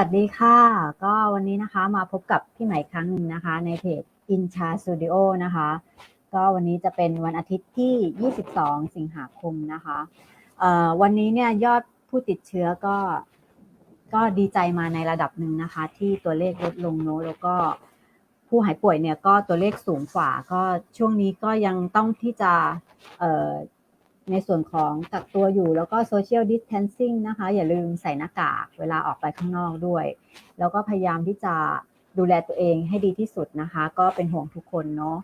สวัสดีค่ะ ก็วันนี้นะคะมาพบกับพี่ใหม่ครั้งหนึ่งนะคะ ในเพจ Incha Studio นะคะ ก็วันนี้จะเป็นวันอาทิตย์ที่ 22 สิงหาคมนะคะเอ่อวันนี้เนี่ยยอดผู้ติดเชื้อก็ก็ดีใจมาในระดับหนึ่งนะคะ ที่ตัวเลขลดลงเนอะแล้วก็ผู้หายป่วยเนี่ยก็ตัวเลขสูงกว่า ก็ช่วงนี้ก็ยังต้องที่จะ ในส่วนของกักตัวอยู่แล้วก็ social distancing นะคะ อย่าลืมใส่หน้ากากเวลาออกไปข้างนอกด้วย แล้วก็พยายามที่จะดูแลตัวเองให้ดีที่สุดนะคะ ก็เป็นห่วงทุกคนเนาะ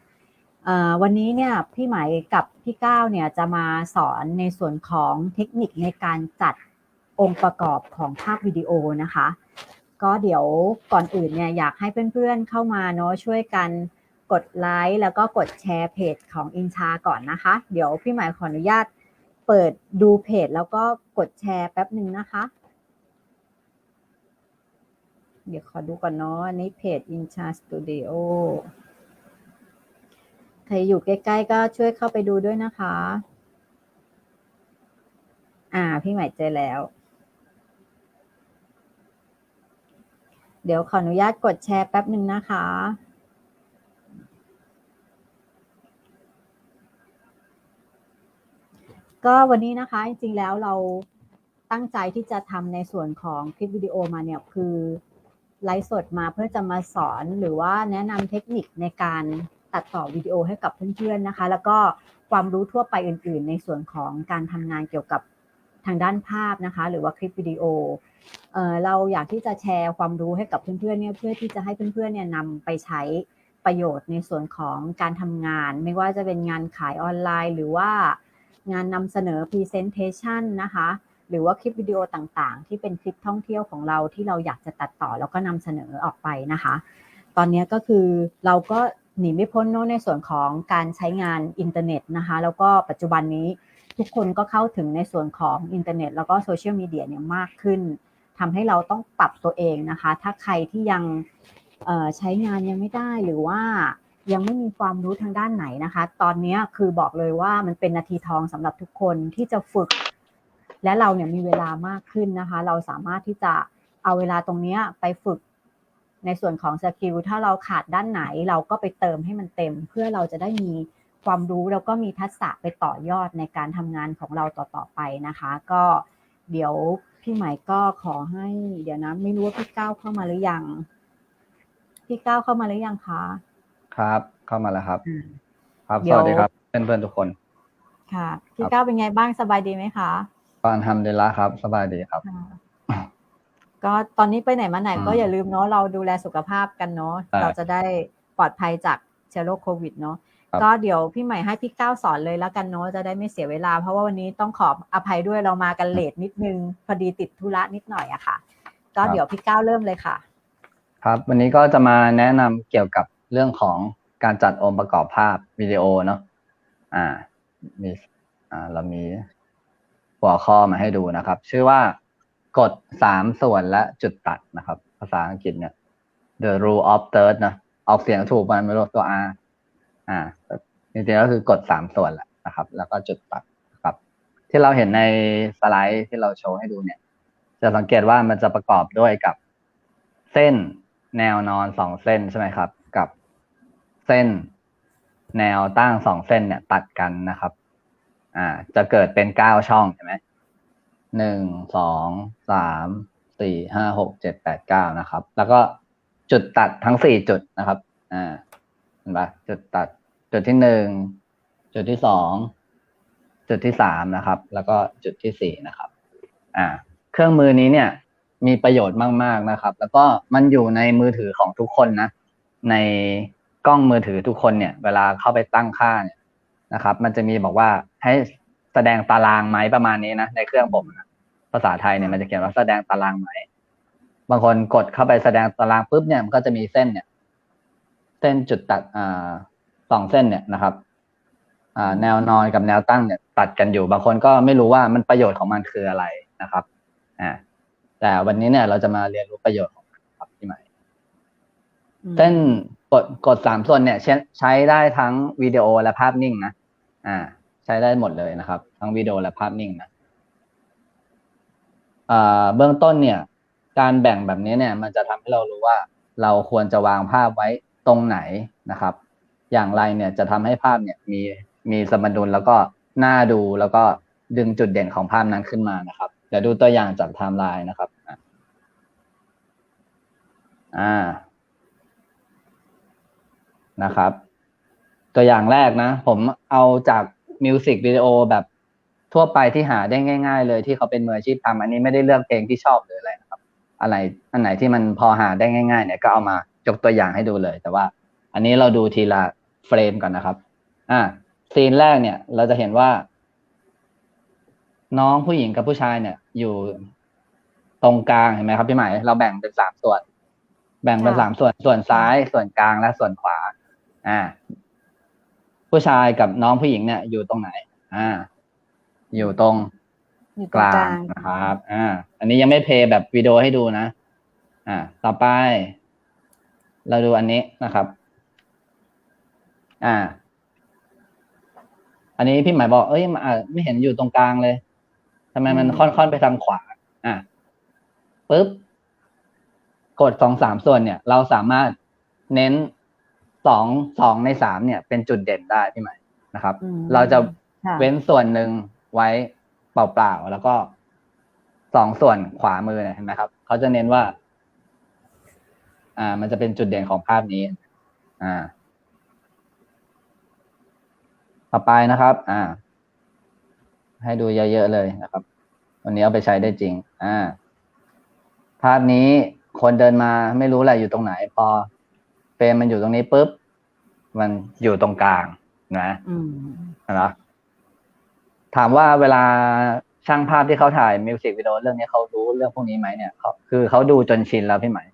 วันนี้เนี่ยพี่ไหมกับพี่ก้าวเนี่ยจะมาสอนในส่วนของเทคนิคในการจัดองค์ประกอบของภาพวิดีโอนะคะ ก็เดี๋ยวก่อนอื่นเนี่ยอยากให้เพื่อนๆเข้ามาเนาะช่วยกัน กดไลค์แล้วก็กดแชร์เพจของอินชาก่อนนะคะ เดี๋ยวพี่หมายขออนุญาตเปิดดูเพจแล้วก็กดแชร์แป๊บหนึ่งนะคะ เดี๋ยวขอดูก่อนเนาะอันนี้เพจอินชาสตูดิโอใครอยู่ใกล้ๆก็ช่วยเข้าไปดูด้วยนะคะ อ่า พี่หม่เจอแล้ว เดี๋ยวขออนุญาตกดแชร์แป๊บหนึ่งนะคะ ก็วันนี้นะคะจริงๆแล้วเราตั้งใจที่จะทำในส่วนของคลิปวิดีโอมาเนี่ยคือไลฟ์สดมาเพื่อจะมาสอนหรือว่าแนะนำเทคนิคในการตัดต่อวิดีโอให้กับเพื่อนๆนะคะ แล้วก็ความรู้ทั่วไปอื่นๆ ในส่วนของการทำงานเกี่ยวกับทางด้านภาพนะคะ หรือว่าคลิปวิดีโอเอ่อเราอยากที่จะแชร์ความรู้ให้กับเพื่อนๆเนี่ยเพื่อที่จะให้เพื่อนๆเนี่ยนำไปใช้ประโยชน์ในส่วนของการทำงาน ไม่ว่าจะเป็นงานขายออนไลน์ หรือว่า งานนำเสนอ Presentation นะคะ หรือว่าคลิปวิดีโอต่างๆ ที่เป็นคลิปท่องเที่ยวของเราที่เราอยากจะตัดต่อแล้วก็นำเสนอออกไปนะคะ ตอนนี้ก็คือเราก็หนีไม่พ้นเนในส่วนของการใช้งานอินเทอร์เน็ตนะคะ แล้วก็ปัจจุบันนี้ทุกคนก็เข้าถึงในส่วนของอินเทอร์เน็ต แล้วก็โซเชียลมีเดียเนี่ยมากขึ้นทำให้เราต้องปรับตัวเองนะคะ ถ้าใครที่ยังใช้งานยังไม่ได้หรือว่า ยังไม่มีความรู้ทางด้านไหนนะคะ ตอนนี้คือบอกเลยว่ามันเป็นนาทีทองสำหรับทุกคนที่จะฝึก และเราเนี่ยมีเวลามากขึ้นนะคะ เราสามารถที่จะเอาเวลาตรงนี้ไปฝึกในส่วนของสกิลถ้าเราขาดด้านไหน เราก็ไปเติมให้มันเต็ม เพื่อเราจะได้มีความรู้แล้วก็มีทักษะไปต่อยอดในการทำงานของเราต่อๆไปนะคะ ก็เดี๋ยวพี่ใหม่ก็ขอให้ เดี๋ยวนะ ไม่รู้ว่าพี่ก้าวเข้ามาหรือยัง พี่ก้าวเข้ามาหรือยังคะ ครับ เข้ามาแล้วครับ อ่า ครับ เดี๋สยว วัสดีครับ เพื่อนๆทุกคนค่ะพี่ครับก้าวเป็นไงบ้างสบายดีไหมคะก็ทำเดลละครับ สบายดีครับค่ะก็ตอนนี้ไปไหนมาไหน ก็อืมอย่าลืมเนาะเราดูแลสุขภาพกันเนาะใช่เราจะได้ปลอดภัยจากเชื้อโรคโควิดเนาะครับ ก็เดี๋ยวพี่ใหม่ให้พี่ก้าวสอนเลยแล้วกันเนาะจะได้ไม่เสียเวลา เพราะว่าวันนี้ต้องขออภัยด้วยเรามากันเลทนิดนึงพอดีติดธุระนิดหน่อยอะค่ะ ก็เดี๋ยวพี่ก้าวเริ่มเลยค่ะ ครับ วันนี้ก็จะมาแนะนำเกี่ยวกับ เรื่องของการจัดองค์ประกอบภาพวิดีโอเนาะอ่ามีอ่าเรามีหัวข้อมาให้ดูนะครับ ชื่อว่ากฎสามส่วนและจุดตัดนะครับ ภาษาอังกฤษเนี่ย the rule of third นะออกเสียงถูกมันไม่รู้ตัว R อ่าจริงๆก็คือกฎสามส่วนแหละนะครับ แล้วก็จุดตัดนะครับ ที่เราเห็นในสไลด์ที่เราโชว์ให้ดูเนี่ย จะสังเกตว่ามันจะประกอบด้วยกับเส้นแนวนอนสองเส้นใช่ไหมครับ เส้น แนวตั้งสองเส้นเนี่ย ตัดกันนะครับ อ่า จะเกิดเป็นเก้าช่องใช่ไหมหนึ่งสองสามสี่ห้าหกเจ็ดแปดเก้านะครับ แล้วก็จุดตัดทั้งสี่จุดนะครับ อ่าเห็นปะจุดตัด จุดที่หนึ่งจุดที่สองจุดที่สามนะครับ แล้วก็จุดที่สี่นะครับ อ่า เครื่องมือนี้เนี่ย มีประโยชน์มาก ๆนะครับ แล้วก็มันอยู่ในมือถือของทุกคนนะ ใน กล้องมือถือทุกคนเนี่ย เวลาเข้าไปตั้งค่าเนี่ยนะครับ มันจะมีบอกว่าให้แสดงตารางไหมประมาณนี้นะในเครื่องผมนะภาษาไทยเนี่ยมันจะเขียนว่าแสดงตารางไหมบางคนกดเข้าไปแสดงตารางปุ๊บเนี่ยมันก็จะมีเส้นเนี่ย เส้นจุดตัดอ่าสองเส้นเนี่ยนะครับอ่าแนวนอนกับแนวตั้งเนี่ย ตัดกันอยู่ บางคนก็ไม่รู้ว่ามันประโยชน์ของมันคืออะไรนะครับอ่าแต่วันนี้เนี่ยเราจะมาเรียนรู้ประโยชน์ของมันครับพี่ใหม่เส้น กดกดสามส่วนเนี่ยใช้ใช้ได้ทั้งวิดีโอและภาพนิ่งนะอ่า ใช้ได้หมดเลยนะครับ ทั้งวิดีโอและภาพนิ่งนะอ่าเบื้องต้นเนี่ย การแบ่งแบบนี้เนี่ย มันจะทำให้เรารู้ว่า เราควรจะวางภาพไว้ตรงไหนนะครับ อย่างไรเนี่ยจะทำให้ภาพเนี่ยมีมีสมดุลแล้วก็น่าดูแล้วก็ดึงจุดเด่นของภาพนั้นขึ้นมานะครับเดี๋ยวดูตัวอย่างจากไทม์ไลน์นะครับ อ่า นะครับ ตัวอย่างแรกนะ ผมเอาจากมิวสิกวิดีโอแบบทั่วไปที่หาได้ง่าย ๆ เลยที่เขาเป็นมืออาชีพทำอันนี้ไม่ได้เลือกเพลงที่ชอบหรืออะไรนะครับ อะไรอันไหนที่มันพอหาได้ง่าย ๆ เนี่ยก็เอามายกตัวอย่างให้ดูเลย แต่ว่า อันนี้เราดูทีละเฟรมก่อนนะครับ อ่าซีนแรกเนี่ย เราจะเห็นว่า น้องผู้หญิงกับผู้ชายเนี่ย อยู่ตรงกลางเห็นไหมครับพี่หมายเราแบ่งเป็นสามส่วน แบ่งเป็นค่ะสามส่วนส่วนซ้ายส่วนกลางและส่วนขวา อ่า ผู้ชายกับน้องผู้หญิงเนี่ย อยู่ตรงไหน อ่า อยู่ตรงอยู่ตกรงลากลางงนะครับ อ่า อันนี้ยังไม่เพลย์แบบวิดีโอให้ดูนะ อ่า ต่อไป เราดูอันนี้นะครับ อ่า อันนี้พี่หมายบอก เอ้ยมาอ่าไม่เห็นอยู่ตรงกลางเลยทำไมมันอืมค่อนๆไปทางขวา อ่าปุ๊บ กดสองสามส่วนเนี่ย เราสามารถเน้น สองสองในสามเนี่ยเป็นจุดเด่นได้พี่หมายนะครับอืมเราจะค่ะเว้นส่วนหนึ่งไว้เปล่าๆแล้วก็สองส่วนขวามือเนี่ยเห็นไหมครับเขาจะเน้นว่า อ่า มันจะเป็นจุดเด่นของภาพนี้ อ่า ต่อไปนะครับ อ่า ให้ดูเยอะๆเลยนะครับ วันนี้เอาไปใช้ได้จริง อ่า ภาพนี้คนเดินมาไม่รู้แหละอยู่ตรงไหน พอ เฟรมมันอยู่ตรงนี้ปุ๊บ มันอยู่ตรงกลางนะอืมนะถามว่าเวลาช่างภาพที่เขาถ่ายมิวสิกวิดีโอเรื่องนี้เขารู้เรื่องพวกนี้ไหมเนี่ยเขาคือเขาดูจนชินแล้วพี่ไหมาย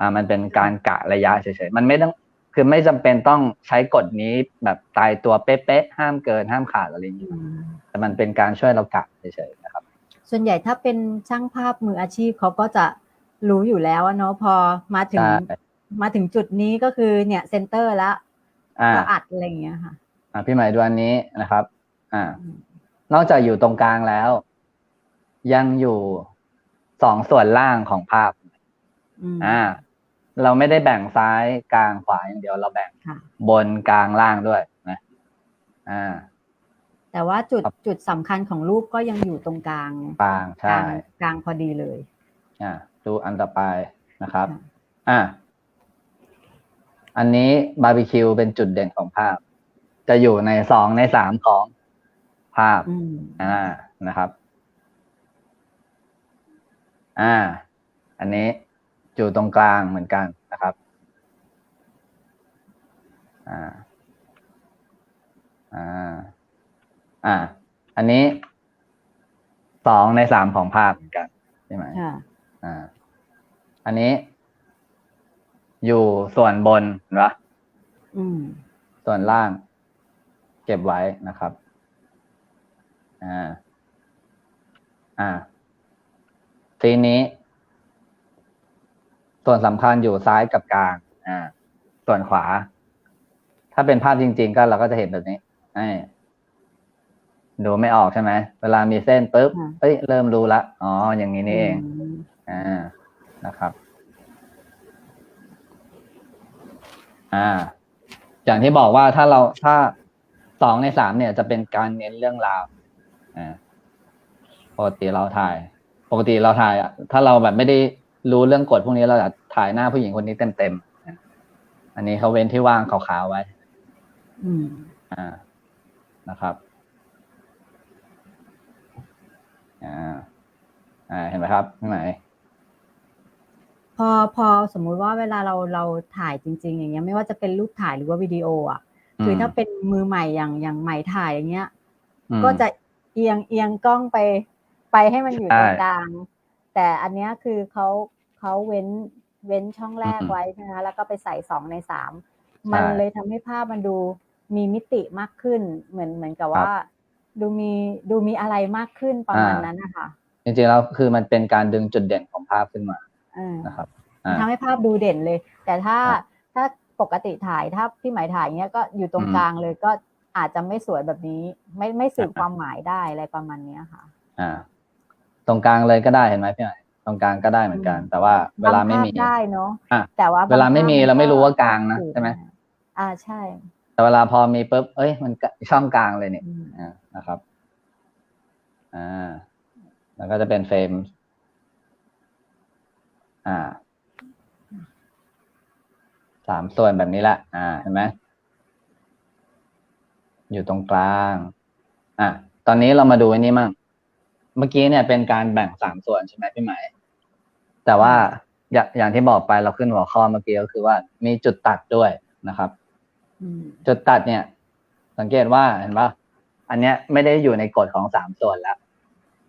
อ่า มันเป็นการกะระยะเฉยๆมันไม่ต้องคือไม่จำเป็นต้องใช้กฎนี้แบบตายตัวเป๊ะๆห้ามเกินห้ามขาดอะไรอย่างนี้อืมแต่มันเป็นการช่วยเรากะเฉยๆนะครับ ส่วนใหญ่ถ้าเป็นช่างภาพมืออาชีพเขาก็จะรู้อยู่แล้วอะเนาะพอมาถึงใช่ มาถึงจุดนี้ก็คือเนี่ยเซนเตอร์แล้วอ่าก็อัดอะไรอย่างเงี้ยค่ะ อ่าพี่หมายดูอันนี้นะครับ อ่าอืมนอกจากอยู่ตรงกลางแล้ว ยังอยู่สองส่วนล่างของภาพอืมอ่า เราไม่ได้แบ่งซ้ายกลางขวาอย่างเดียวเราแบ่งค่ะบนกลางล่างด้วยนะอ่า แต่ว่าจุดครับจุดสำคัญของรูปก็ยังอยู่ตรงกลางกลางกใช่ลางกลางพอดีเลย อ่า ดูอันต่อไปนะครับค่ะอ่า อันนี้บาร์บีคิวเป็นจุดเด่นของภาพ จะอยู่ในสองในสามของภาพอืมอ่านะครับ อ่า อันนี้อยู่ตรงกลางเหมือนกันนะครับ อ่า อ่า อ่า อันนี้สองในสามของภาพเหมือนกันใช่ไหมค่ะอ่า อันนี้ อยู่ส่วนบนเห็นปะอืมส่วนล่าง เก็บไว้นะครับ อ่า อ่า ทีนี้ ส่วนสำคัญอยู่ซ้ายกับกลาง อ่า ส่วนขวา ถ้าเป็นภาพจริง ๆ ก็เราก็จะเห็นแบบนี้ให้ดูไม่ออกใช่ไหม เวลามีเส้นปุ๊บค่ะเอ้ย เริ่มรู้ละ อ๋อ อย่างนี้นี่เองมอ่า นะครับ อ่า อย่างที่บอกว่าถ้าเราถ้าสองในสามเนี่ยจะเป็นการเน้นเรื่องราวอ่าปกติเราถ่าย ปกติเราถ่ายอะถ้าเราแบบไม่ได้รู้เรื่องกฎพวกนี้เราจะถ่ายหน้าผู้หญิงคนนี้เต็มๆอะอันนี้เขาเว้นที่ว่างขาวๆไว้ อืม อ่า นะครับ อ่า อ่า เห็นไหมครับข้างไหน พอพอสมมุติว่าเวลาเราเราถ่ายจริง ๆ อย่างเงี้ยไม่ว่าจะเป็นรูปถ่ายหรือว่าวิดีโออะคือถ้าเป็นมือใหม่อย่างอย่างใหม่ถ่ายอย่างเงี้ยอืมก็จะเอียงเอียงกล้องไปไปให้มันอยู่ตรงใช่กลาง แต่อันเนี้ยคือเขาเขาเว้นเว้นช่องแรกอืมไว้นะคะแล้วก็ไปใส่สองในสามมันใช่เลยทำให้ภาพมันดูมีมิติมากขึ้น เหมือนเหมือนกับครับว่า ดูมีดูมีอะไรมากขึ้นประมาณอ่านั้นนะคะจริงๆแล้วคือมันเป็นการดึงจุดเด่นของภาพขึ้นมาเออ นะครับมันอ่าทำให้ภาพดูเด่นเลย แต่ถ้าครับถ้าปกติถ่ายถ้าพี่หมายถ่ายเงี้ยก็อยู่ตรงอืมกลางเลยก็อาจจะไม่สวยแบบนี้ ไม่ไม่สื่อครับความหมายได้อะไรประมาณเนี้ยค่ะ อ่า ตรงกลางเลยก็ได้เห็นไหมพี่หน่อยตรงกลางก็ได้เหมือนกัน แต่ว่าเวลาไม่มีบงภพได้เนาะอะแต่ว่าเวลาไม่มีบงภพเราไม่รู้ว่ากลางนะถูใช่ไหมอ่าใช่ แต่เวลาพอมีปุ๊บเอ้ย มันก็ช่องกลางเลยเนี่ยอืมอ่านะครับ อ่า แล้วก็จะเป็นเฟรม อ่าสามส่วนแบบนี้แหละ อ่า เห็นไหมอยู่ตรงกลาง อะ ตอนนี้เรามาดูอันนี้มั่ง เมื่อกี้เนี่ยเป็นการแบ่งสามส่วนใช่ไหมพี่ไหมาย แต่ว่าอย่างอย่างที่บอกไปเราขึ้นหัวข้อเมื่อกี้ก็คือว่ามีจุดตัดด้วยนะครับอืมจุดตัดเนี่ย สังเกตว่าเห็นปะอันเนี้ยไม่ได้อยู่ในกฎของสามส่วนแล้ว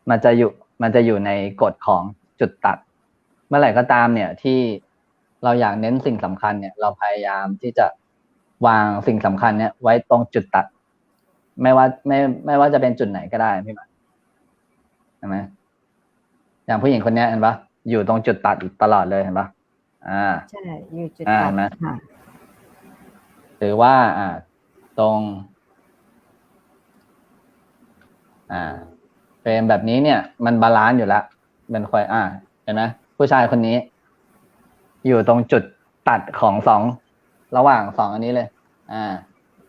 มันจะอยู่ มันจะอยู่ในกฎของจุดตัด เมื่อไหร่ก็ตามเนี่ยที่เราอยากเน้นสิ่งสำคัญเนี่ย เราพยายามที่จะวางสิ่งสำคัญเนี่ย ไว้ตรงจุดตัด ไม่ว่าไม่ไม่ว่าจะเป็นจุดไหนก็ได้พี่หมายเห็นไหมอย่างผู้หญิงคนเนี้ยเห็นปะอยู่ตรงจุดตัดตลอดเลยเห็นปะอ่าใช่อยู่จุดอ่าตัดเห็นไหมค่ะหรือว่า อ่า ตรง อ่าเฟรมแบบนี้เนี่ย มันบาลานซ์อยู่แล้วเป็นควายอ่าเห็นไหม ผู้ชายคนนี้ อยู่ตรงจุดตัดของสองระหว่างสองอันนี้เลย อ่า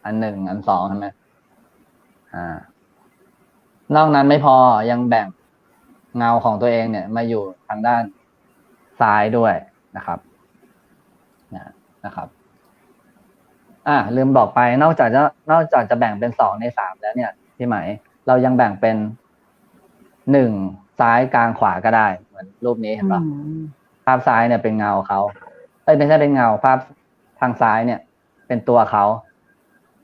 อันหนึ่งอันสองเห็นไหมอ่า นอกนั้นไม่พอยังแบ่งเงาของตัวเองเนี่ย มาอยู่ทางด้านซ้ายด้วยนะครับนะนะครับ อ่าลืมบอกไปนอกจากจะนอกจากจะแบ่งเป็นสองในสามแล้วเนี่ยพี่ไหมเรายังแบ่งเป็นหนึ่ง ซ้ายกลางขวาก็ได้ เหมือนรูปนี้เห็นปะอืมภาพซ้ายเนี่ยเป็นเงาเขาเอ้ยไม่ใช่เป็นเงาภาพทางซ้ายเนี่ย เป็นตัวเขา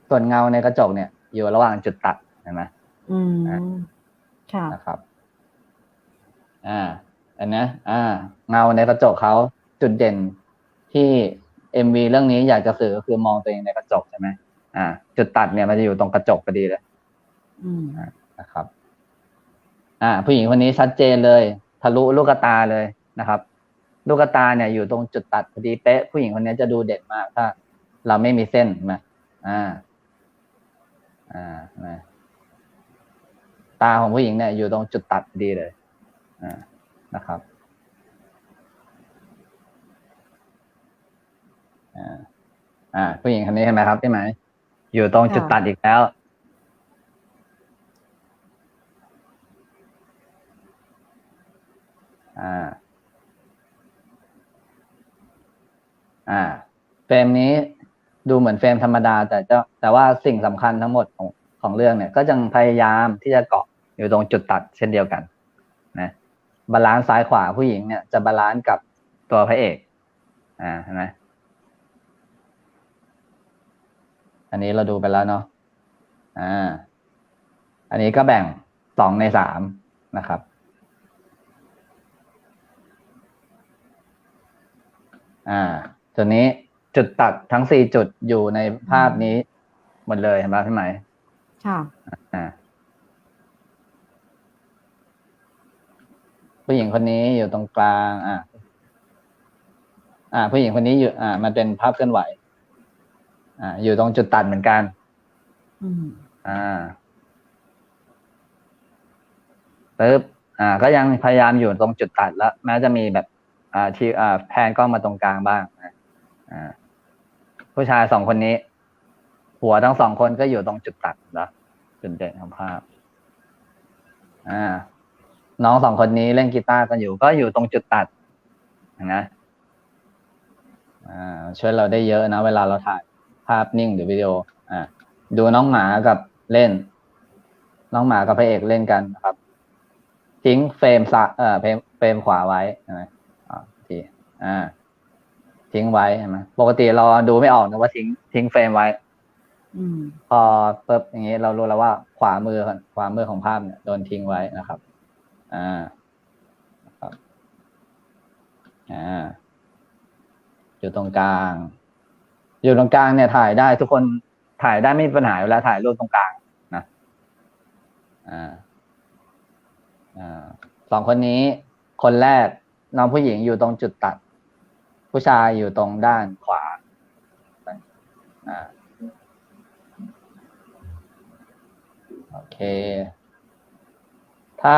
ส่วนเงาในกระจกเนี่ย อยู่ระหว่างจุดตัดเห็นไหมอืมค่ะนะครับ อ่าอันเนี้ยอ่า เงาในกระจกเขาจุดเด่นที่เอ็มวีเรื่องนี้อยากจะสื่อก็คือมองตัวเองในกระจกใช่ไหมอ่า จุดตัดเนี่ยมันจะอยู่ตรงกระจกพอดีเลยอืมนะครับ อ่า ผู้หญิงคนนี้ชัดเจนเลย ทะลุลูกตาเลยนะครับ ลูกตาเนี่ยอยู่ตรงจุดตัดพอดีเป๊ะ ผู้หญิงคนนี้จะดูเด่นมาก ถ้า เราไม่มีเส้นใช่ไหมอ่า อ่านะตาของผู้หญิงเนี่ยอยู่ตรงจุดตัดพอดีเลยอ่านะครับอ่าอ่าผู้หญิงคนนี้เห็นไหมครับใช่ไหมอยู่ตรงจุดตัดอีกแล้ว อ่า อ่า เฟรมนี้ดูเหมือนเฟรมธรรมดา แต่จะแต่ว่าสิ่งสำคัญทั้งหมดของของเรื่องเนี่ย ก็ยังพยายามที่จะเกาะอยู่ตรงจุดตัดเช่นเดียวกัน นะบาลานซ์ซ้ายขวาผู้หญิงเนี่ยจะบาลานซ์กับตัวพระเอก อ่าเห็นไหมอันนี้เราดูไปแล้วเนาะ อ่า อันนี้ก็แบ่งสองในสามนะครับ อ่าจุดนี้จุดตัดทั้งสี่จุดอยู่ในภาพนี้หมดเลยเห็นไหมพี่ไหมค่ะอ่าผู้หญิงคนนี้อยู่ตรงกลาง อ่าอ่า ผู้หญิงคนนี้อยู่ อ่า มันเป็นภาพเคลื่อนไหว อ่า อยู่ตรงจุดตัดเหมือนกันอืมอ่าปึ๊บอ่า ก็ยังพยายามอยู่ตรงจุดตัดแล้วแม้จะมีแบบ อ่าที่อ่าแพนกล้องมาตรงกลางบ้างนะอ่าผู้ชายสองคนนี้ หัวทั้งสองคนก็อยู่ตรงจุดตัดแล้วจุดเด่นของภาพ อ่า น้องสองคนนี้เล่นกีตาร์กันอยู่ ก็อยู่ตรงจุดตัดนะอ่าช่วยเราได้เยอะนะเวลาเราถ่ายภาพนิ่งหรือวิดีโอ อ่าดูน้องหมากับเล่น น้องหมากับพระเอกเล่นกันนะครับ ทิ้งเฟรมซ้ายเอ่อเฟรมเฟรมขวาไว้ใช่ไหมอ่าที อ่า ทิ้งไว้ใช่ไหมปกติเราดูไม่ออกนะว่าทิ้งทิ้งเฟรมไว้อืมพอปุ๊บอย่างนี้เรารู้แล้วว่าขวามือขวามือของภาพเนี่ยโดนทิ้งไว้นะครับ อ่านะครับอ่าอยู่ตรงกลาง อยู่ตรงกลางเนี่ยถ่ายได้ ทุกคนถ่ายได้ไม่มีปัญหาเวลาถ่ายรูปตรงกลางนะอ่าอ่าสองคนนี้ คนแรกน้องผู้หญิงอยู่ตรงจุดตัด ผู้ชายอยู่ตรงด้านขวาอ่าโอเค ถ้า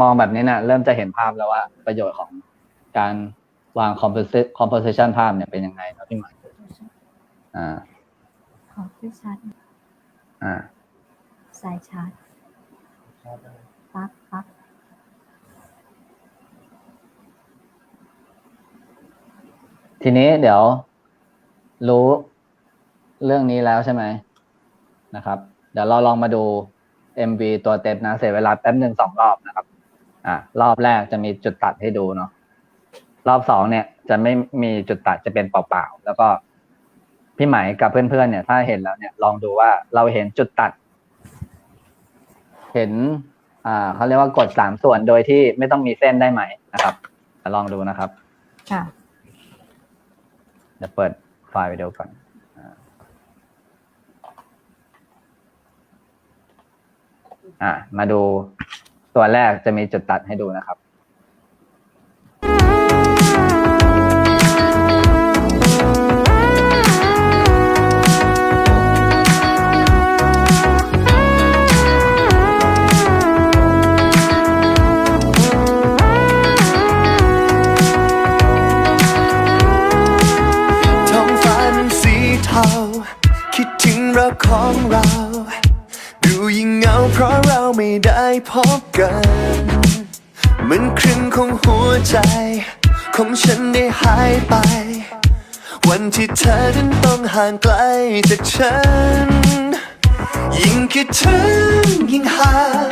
มองแบบนี้นะเริ่มจะเห็นภาพแล้วว่า ประโยชน์ของการวาง composi- composition ภาพเนี่ยเป็นยังไงครับพี่หมายอ่าขอขึ้นชัดอ่าสายชาร์จปั๊บปั๊บ ทีนี้เดี๋ยวรู้เรื่องนี้แล้วใช่ไหมนะครับ เดี๋ยวเราลองมาดู MV ตัวเต็มนะเสียเวลาแป๊บหนึ่งสองรอบนะครับ อ่ารอบแรกจะมีจุดตัดให้ดูเนาะรอบสองเนี่ย จะไม่มีจุดตัดจะเป็นเปล่าๆแล้วก็พี่ไหมกับเพื่อนๆเนี่ย ถ้าเห็นแล้วเนี่ยลองดูว่าเราเห็นจุดตัด เห็น อ่าเขาเรียกว่ากดสามส่วนโดยที่ไม่ต้องมีเส้นได้ไหมนะครับลองดูนะครับ ค่ะ เดี๋ยวเปิดไฟล์วิดีโอก่อนอ่าอ่ามาดูตัวแรกจะมีจุดตัดให้ดูนะครับ ของเรา ดูยิ่งเหงาเพราะเราไม่ได้พบกันเหมือนครึ่งของหัวใจ ของฉันได้หายไป วันที่เธอนั้นต้องห่างไกลจากฉัน ยิ่งคิดถึงยิ่งห่าง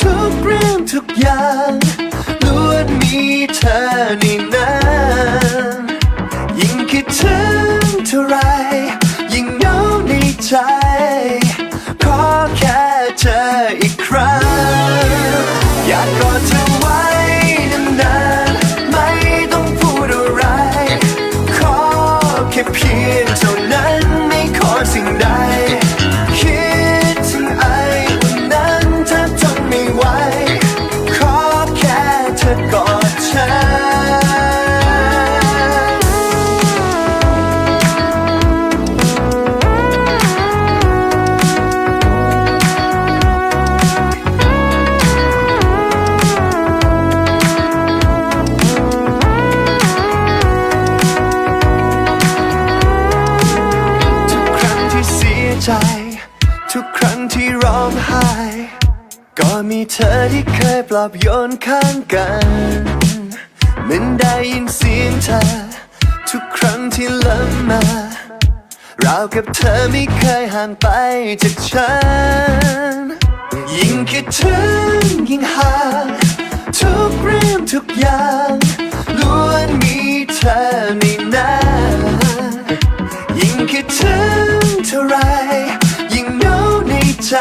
ทุกเรื่องทุกอย่างล้วนมีเธอในนั้นยิ่งคิดถึงเท่าไร ยิ่งเหงาในใจ ขอแค่เจออีกครั้ง อยากกอดเธอไว้ ลอบโยนข้างกันเหมันได้ยินเสียงเธอ ทุกครั้งที่ล้ำมาราวกับเธอไม่เคยห่างไปจากฉัน ยิ่งคิดถึงยิ่งห่างทุกเรื่องทุกอย่างล้วนมีเธอในนั้นยิ่งคิดถึงเท่าไร ยิ่งเหงาในใจ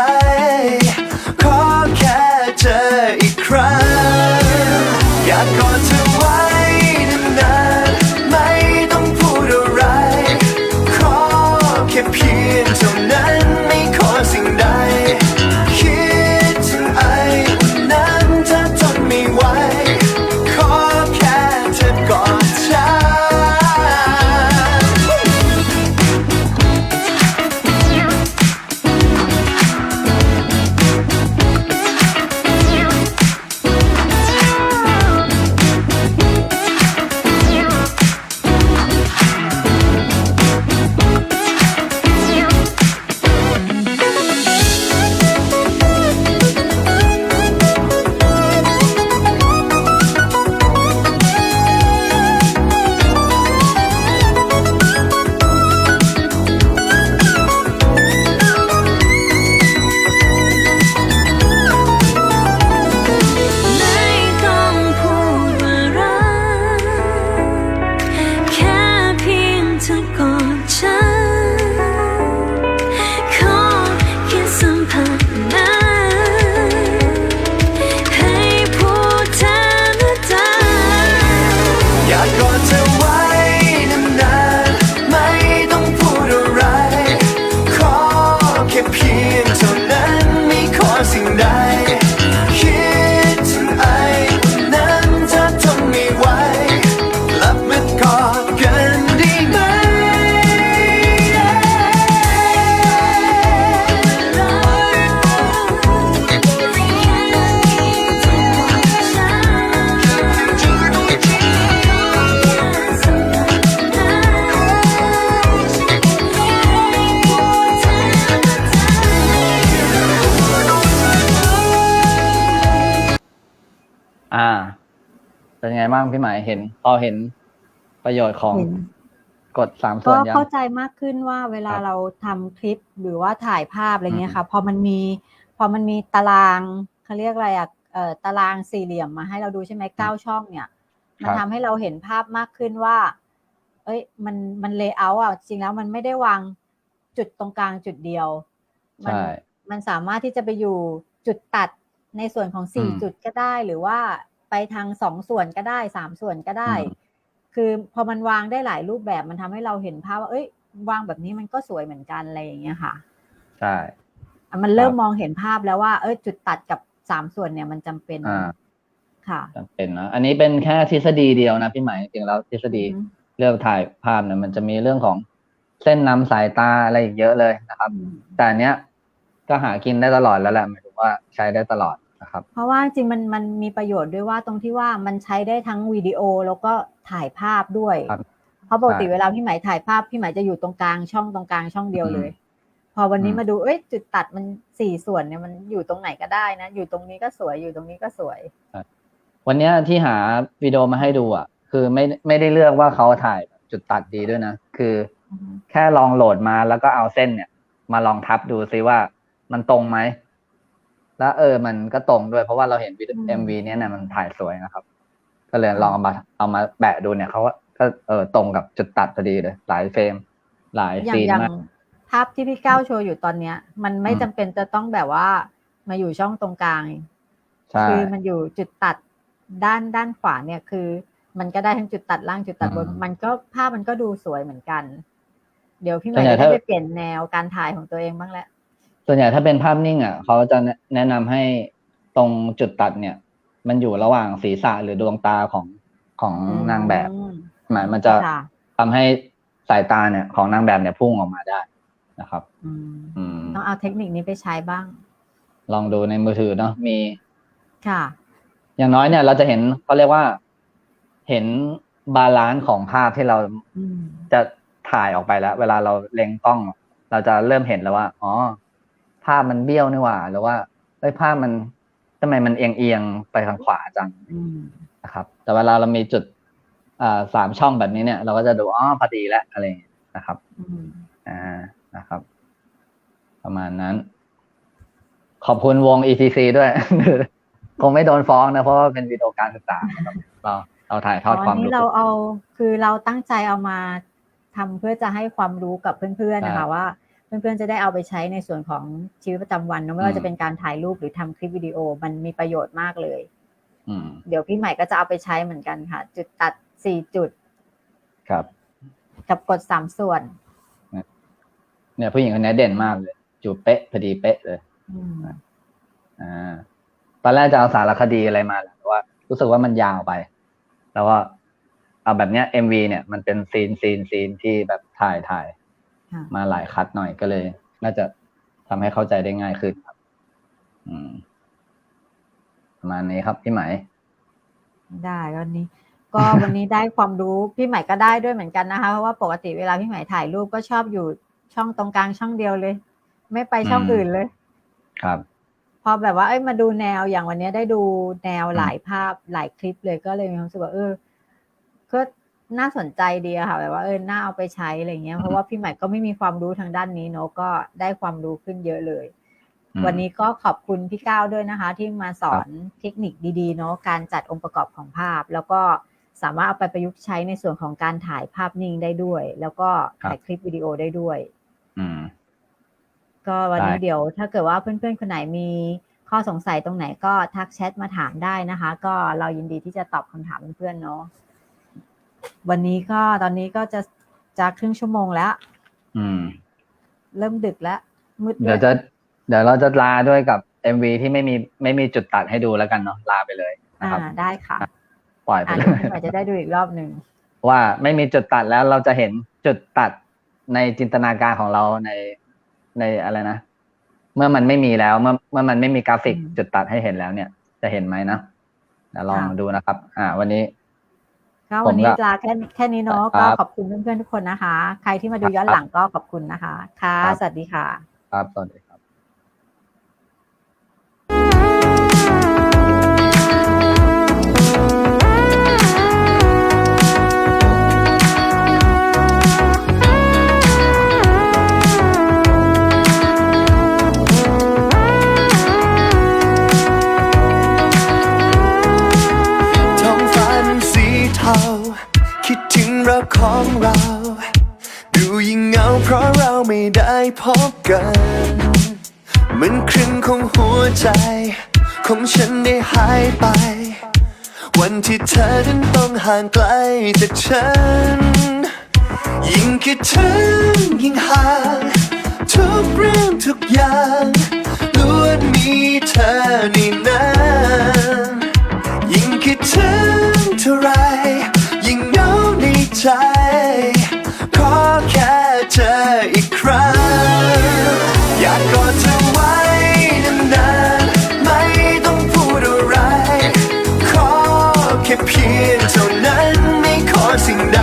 ขอแค่เจออี อย อ่า เป็นไงบ้างพี่หมายเห็น พอเห็นประโยชน์ของเห็นกดสามส่ก็วนยังเข้าใจมากขึ้นว่าเวลาครับเราทำคลิปหรือว่าถ่ายภาพอะไรเงี้ยอืมค่ะ พอมันมี พอมันมีตารางเขาเรียกอะไรอะเอ่อตารางสี่เหลี่ยมมาให้เราดูใช่ไหมเก้าช่องเนี่ย มันทำให้เราเห็นภาพมากขึ้นว่า เอ้ย มันมันเลเยอร์อะจริงแล้วมันไม่ได้วางจุดตรงกลางจุดเดียว มัใช่มันสามารถที่จะไปอยู่จุดตัด ในส่วนของสี่อืมจุดก็ได้หรือว่าไปทางสองส่วนก็ได้สามส่วนก็ได้อืมคือพอมันวางได้หลายรูปแบบมันทำให้เราเห็นภาพว่า เอ้ย วางแบบนี้มันก็สวยเหมือนกันอะไรอย่างเงี้ยค่ะใช่อะมันเริ่มครับมองเห็นภาพแล้วว่า เอ้ยจุดตัดกับสามส่วนเนี่ยมันจำเป็นอ่าค่ะจำเป็นนะอันนี้เป็นแค่ทฤษฎีเดียวนะพี่หมายจริงๆแล้วทฤษฎีอืมเรื่องถ่ายภาพเนี่ยมันจะมีเรื่องของเส้นนำสายตาอะไรอีกเยอะเลยนะครับ แต่อันเนี้ยก็หากินได้ตลอดแล้วแหละหมายถึงว่าใช้ได้ตลอด นะครับเพราะว่าจริงๆมันมันมีประโยชน์ด้วยว่าตรงที่ว่ามันใช้ได้ทั้งวิดีโอแล้วก็ถ่ายภาพด้วยครับเพราะปกติใช่เวลาพี่หมายถ่ายภาพพี่หมายจะอยู่ตรงกลางช่องตรงกลางช่องเดียวเลย พอวันนี้อืมมาดูเอ้ยจุดตัดมันสี่ส่วนเนี่ยมันอยู่ตรงไหนก็ได้นะ อยู่ตรงนี้ก็สวยอยู่ตรงนี้ก็สวย วันเนี้ยที่หาวิดีโอมาให้ดูอะ คือไม่ไม่ได้เลือกว่าเขาถ่ายจุดตัดดีด้วยนะ คืออือฮึแค่ลองโหลดมาแล้วก็เอาเส้นเนี่ย มาลองทับดูซิว่ามันตรงไหม แล้วเออ มันก็ตรงด้วยเพราะว่าเราเห็นวิดีโอเอ็มวีเนี้ยเนี่ยมันถ่ายสวยนะครับ ก็เลยลองเอามาเอามาแบะดูเนี่ยเขาก็ก็เออตรงกับจุดตัดพอดีเลย หลายเฟรม หลายอย่างซีนอย่างมากภาพที่พี่ก้าวโชว์อยู่ตอนเนี้ย มันไม่อืมจำเป็นจะต้องแบบว่ามาอยู่ช่องตรงกลางใช่คือมันอยู่จุดตัดด้านด้านขวาเนี่ยคือ มันก็ได้ทั้งจุดตัดล่างจุดตัดบนอืมมันก็ภาพมันก็ดูสวยเหมือนกัน เดี๋ยวพี่ใหส่ม่วนใหญ่จะได้ถ้าไปเปลี่ยนแนวการถ่ายของตัวเองบ้างแหละ ส่วนใหญ่ถ้าเป็นภาพนิ่งอะเขาจะแนะนำให้ตรงจุดตัดเนี่ย มันอยู่ระหว่างศีรษะหรือดวงตาของของนางแบบอืมหมายมันจะค่ะทำให้สายตาเนี่ย ของนางแบบเนี่ยพุ่งออกมาได้นะครับอืมอืมต้องเอาเทคนิคนี้ไปใช้บ้าง ลองดูในมือถือเนาะมีค่ะ อย่างน้อยเนี่ย เราจะเห็นเขาเรียกว่าเห็นบาลานซ์ของภาพที่เราอืมจะถ่ายออกไปแล้ว เวลาเราเล็งกล้อง เราจะเริ่มเห็นแล้วว่า อ๋อ ภาพมันเบี้ยวนี่หว่าหรือว่าเอ้ยภาพมันทำไมมันเอียงเอียงๆไปทางขวาจังอืมนะครับ แต่เวลาเรามีจุดอ่าสามช่องแบบนี้เนี่ย เราก็จะดูอ๋อพอดีแล้วอะไรอย่างเงี้ยนะครับอืมอ่านะครับ ประมาณนั้น ขอบคุณวง ETC ด้วยคงไม่โดนฟ้องนะ เพราะว่าเป็นวิดีโอการศึกษานะครับเราเราถ่ายทอดความนรู้นี้เราเอา คือเราตั้งใจเอามาทำเพื่อจะให้ความรู้กับเพื่อนๆนะคะใช่ว่า เพื่อนๆจะได้เอาไปใช้ในส่วนของชีวิตประจำวันเนอะไม่อืว่ามจะเป็นการถ่ายรูปหรือทำคลิปวิดีโอมันมีประโยชน์มากเลยอืมเดี๋ยวพี่ใหม่ก็จะเอาไปใช้เหมือนกันค่ะ จุดตัดสี่จุด ครับ กับกดสามส่วน เนี่ยผู้หญิงคนนี้เด่นมากเลย จูบเป๊ะพอดีเป๊ะเลยอืมอ่าตอนแรกจะเอาสารคดีอะไรมาแหละแต่ว่า รู้สึกว่ามันยาวไป แล้วก็เอาแบบเนี้ย MV เนี่ยมันเป็นซีนซีนซีนที่แบบถ่ายถ่ายค่ะ มาหลายคัดหน่อยก็เลย น่าจะทำให้เข้าใจได้ง่ายขึ้นครับอืมประมาณนี้ครับพี่ไหมายได้วันนี้ ก็วันนี้ได้ความรู้พี่ใหม่ก็ได้ด้วยเหมือนกันนะคะ เพราะว่าปกติเวลาพี่ใหม่ถ่ายรูปก็ชอบอยู่ช่องตรงกลางช่องเดียวเลย ไม่ไปช่องอืมอื่นเลย ครับพอแบบว่าเอ้ยมาดูแนวอย่างวันนี้ได้ดูแนวอืมหลายภาพหลายคลิปเลยก็เลยมีความรู้สึกว่าเออก็ น่าสนใจดีอะค่ะแบบว่าเออน่าเอาไปใช้อะไรเงี้ยเพราะว่าพี่ใหม่ก็ไม่มีความรู้ทางด้านนี้เนอะก็ได้ความรู้ขึ้นเยอะเลยอืมวันนี้ก็ขอบคุณพี่ก้าวด้วยนะคะ ที่มาสอนเทคนิคดีๆเนาะการจัดองค์ประกอบของภาพ แล้วก็สามารถเอาไปประยุกต์ใช้ในส่วนของการถ่ายภาพนิ่งได้ด้วย แล้วก็ถ่ายคลิปวิดีโอได้ด้วยอืมก็วันนี้ได้เดี๋ยวถ้าเกิดว่าเพื่อนๆคนไหนมีข้อสงสัยตรงไหนก็ทักแชทมาถามได้นะคะ ก็เรายินดีที่จะตอบคำถามเพื่อนๆเนาะ วันนี้ก็ตอนนี้ก็จะจะครึ่งชั่วโมงแล้ว อืม เริ่มดึกแล้วมืดด้เดี๋วยวยจะ เดี๋ยวเราจะลาด้วยกับ MV ที่ไม่มีไม่มีจุดตัดให้ดูแล้วกันเนาะลาไปเลยนะอ่าครับได้ค่ะปล่อยไปอ่าเลเดี๋ยวยพี่ใหม่จะได้ดูอีกรอบหนึ่งว่าไม่มีจุดตัดแล้วเราจะเห็นจุดตัดในจินตนาการของเราในในอะไรนะเมื่อมันไม่มีแล้วเมื่อเมื่อมันไม่มีกราฟิกจุดตัดให้เห็นแล้วเนี่ย จะเห็นไหมนะเดี๋ยวลองดูนะครับ อ่า วันนี้ ก็วันนี้ผมก็ลาแค่แค่นี้เนาะครัก็บขอบคุณเพื่อนๆทุกคนนะคะ ใครที่มาดูย้อนหลังก็ขอบคุณนะคะ ค่ะครับสวัสดีค่ะ ครับสวัสดี ของเรา ดูยิ่งเหงาเพราะเราไม่ได้พบกัน เหมือนครึ่งของหัวใจ ของฉันได้หายไป วันที่เธอนั้นต้องห่างไกลจากฉัน ยิ่งคิดถึงยิ่งห่าง ทุกเรื่องทุกอย่างล้วนมีเธอในนั้น ยิ่งคิดถึงเท่าไรยิ่งเหงา ใจ ขอแค่เจออีกครั้ง อยากกอดเธอไว้นานๆ ไม่ต้องพูดอะไร ขอแค่เพียงเท่านั้นไม่ขอสิ่งใด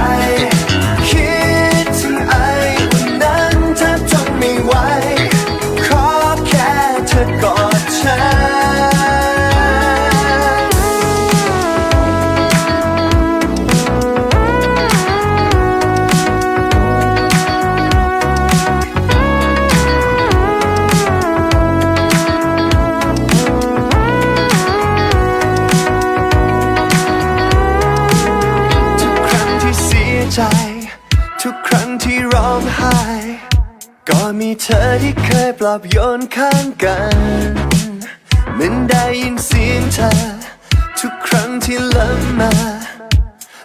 ก็มีเธอที่เคยปลอบโยนข้างกัน มันได้ยินเสียงเธอ ทุกครั้งที่ละเมอ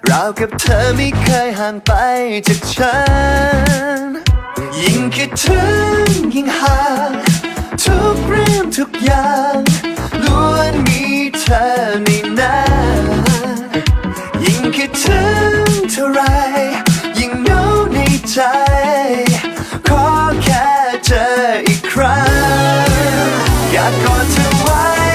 ราวกับเธอไม่เคยห่างไปจากฉัน ยิ่งคิดถึงยิ่งห่าง ทุกเรื่องทุกอย่างล้วนมีเธอในนั้นยิ่งคิดถึงเท่าไร ยิ่งเหงาในใจ ออีกครั้ง อยากกอดเธอไว้